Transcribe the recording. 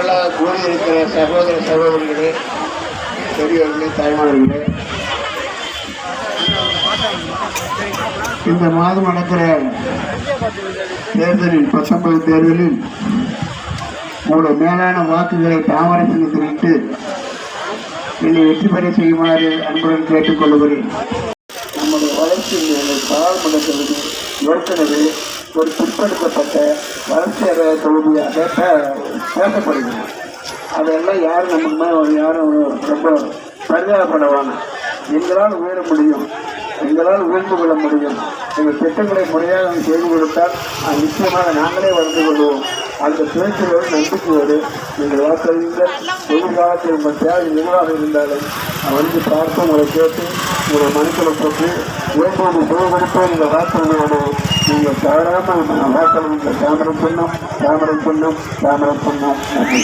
பெரும் திரளா கூடியிருக்கிற சகோதர சகோதரிகளே பெரியவர்களே தாய்மார்களே இந்த மாதம் நடக்கிற தேர்தலில் பத்தொன்பது தேர்தலில் உங்களுடைய மேலான வாக்குகளை தாமரை சின்னத்திலிட்டு என்னை வெற்றி பெற செய்யுமாறு அன்புடன் கேட்டுக்கொள்கிறேன். நம்முடைய வளர்ச்சி பாராளுமன்றத்தில் ஏற்கனவே ஒரு பிற்படுத்தப்பட்ட வளர்ச்சியடைய தொகுதியாக பேசப்படுகிறது. அதெல்லாம் யாரும் நமக்கு யாரும் ரொம்ப பரிதாபப்பட எங்களால் உயர முடியும். எங்களால் உயர்ந்து கொள்ள முடியும். எங்கள் திட்டங்களை முறையாக செய்து கொடுத்தால் அது நிச்சயமாக நாங்களே வளர்ந்து கொள்வோம். அந்த பேச்சுகளோடு நம்பிக்கையோடு நீங்கள் வாக்களித்த எதிர்காலத்தில் உங்கள் தேவை எதுவாக இருந்தாலும் வந்து பார்த்து உங்களை கேட்டு உங்களை மனுக்களை போட்டு வேண்டுவது சுகப்படுத்த இந்த வாக்களியோடு நீங்கள் தவறாமல் வாக்களித்த தாமரை பொண்ணும் தாமரை பொண்ணும் தாமரை பொண்ணும் நன்றி